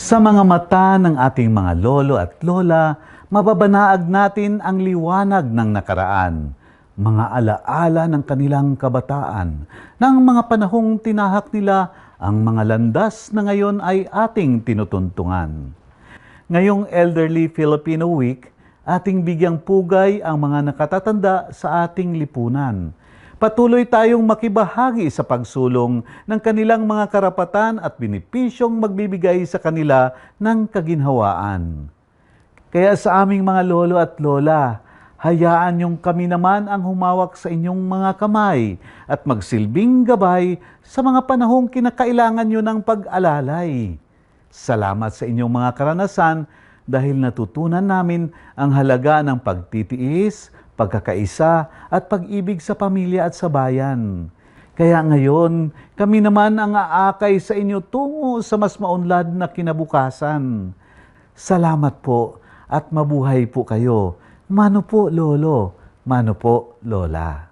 Sa mga mata ng ating mga lolo at lola, mababanaag natin ang liwanag ng nakaraan, mga alaala ng kanilang kabataan, ng mga panahong tinahak nila ang mga landas na ngayon ay ating tinutuntungan. Ngayong Elderly Filipino Week, ating bigyang pugay ang mga nakatatanda sa ating lipunan. Patuloy tayong makibahagi sa pagsulong ng kanilang mga karapatan at binipisyong magbibigay sa kanila ng kaginhawaan. Kaya sa aming mga lolo at lola, hayaan yung kami naman ang humawak sa inyong mga kamay at magsilbing gabay sa mga panahong kinakailangan nyo ng pag-alalay. Salamat sa inyong mga karanasan dahil natutunan namin ang halaga ng pagtitiis, pagkakaisa at pag-ibig sa pamilya at sa bayan. Kaya ngayon, kami naman ang aakay sa inyo tungo sa mas maunlad na kinabukasan. Salamat po at mabuhay po kayo. Mano po, Lolo. Mano po, Lola.